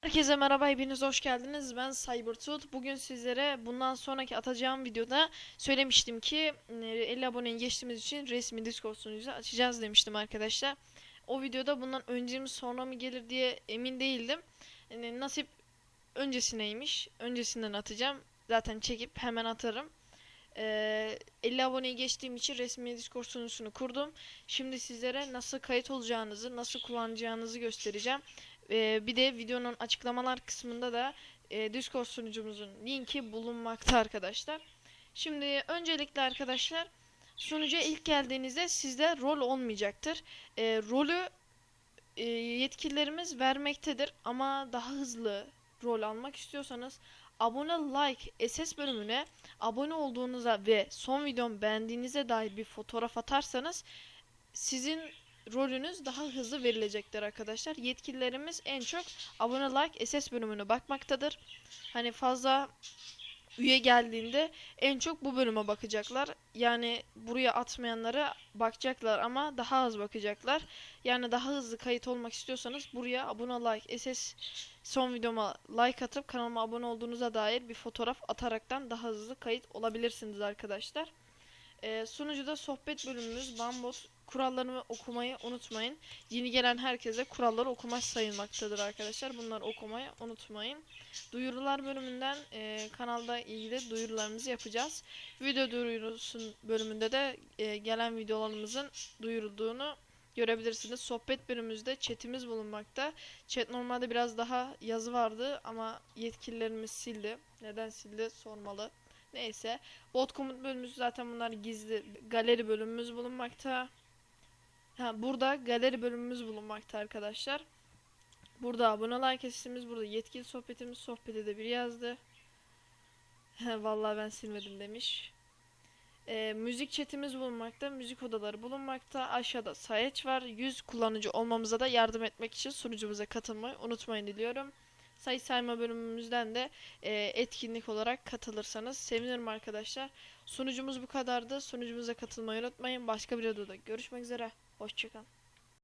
Herkese merhaba, hepiniz hoş geldiniz. Ben CyberTooth. Bugün sizlere bundan sonraki atacağım videoda söylemiştim ki e, 50 aboneyi geçtiğimiz için resmi Discord sunucusu açacağız demiştim arkadaşlar. O videoda bundan önce mi sonra mı gelir diye emin değildim. Yani nasip öncesineymiş. Öncesinden atacağım. Zaten çekip hemen atarım. Ee, 50 aboneyi geçtiğim için resmi Discord sunucusunu kurdum. Şimdi sizlere nasıl kayıt olacağınızı, nasıl kullanacağınızı göstereceğim. Ee, bir de videonun açıklamalar kısmında da e, Discord sunucumuzun linki bulunmakta arkadaşlar. Şimdi öncelikle arkadaşlar sunucuya ilk geldiğinizde sizde rol olmayacaktır. E, rolü e, yetkililerimiz vermektedir ama daha hızlı rol almak istiyorsanız abone like SS bölümüne abone olduğunuza ve son videomu beğendiğinize dair bir fotoğraf atarsanız sizin rolünüz daha hızlı verilecektir arkadaşlar. Yetkililerimiz en çok abone like SS bölümüne bakmaktadır. Hani fazla üye geldiğinde en çok bu bölüme bakacaklar. Yani buraya atmayanlara bakacaklar ama daha az bakacaklar. Yani daha hızlı kayıt olmak istiyorsanız buraya abone like SS son videoma like atıp kanalıma abone olduğunuza dair bir fotoğraf ataraktan daha hızlı kayıt olabilirsiniz arkadaşlar. Ee, sunucuda sohbet bölümümüz Bambot kurallarını okumayı unutmayın. Yeni gelen herkese kuralları okumak sayılmaktadır arkadaşlar. Bunları okumayı unutmayın. Duyurular bölümünden e, kanalda ilgili duyurularımızı yapacağız. Video duyurusun bölümünde de e, gelen videolarımızın duyurulduğunu görebilirsiniz. Sohbet bölümümüzde chatimiz bulunmakta. Chat normalde biraz daha yazı vardı ama yetkililerimiz sildi. Neden sildi sormalı. Neyse. Bot komut bölümümüz zaten bunlar gizli. Galeri bölümümüz bulunmakta. Ha, burada galeri bölümümüz bulunmakta arkadaşlar. Burada abone like listemiz, burada yetkili sohbetimiz, sohbeti de bir yazdı. Vallahi ben silmedim demiş. Ee, müzik chatimiz bulunmakta, müzik odaları bulunmakta. Aşağıda sayaç var. 100 kullanıcı olmamıza da yardım etmek için sunucumuza katılmayı unutmayın diliyorum. Sayı sayma bölümümüzden de e, etkinlik olarak katılırsanız sevinirim arkadaşlar. Sunucumuz bu kadardı. Sunucumuza katılmayı unutmayın. Başka bir videoda görüşmek üzere. Hoşçakalın.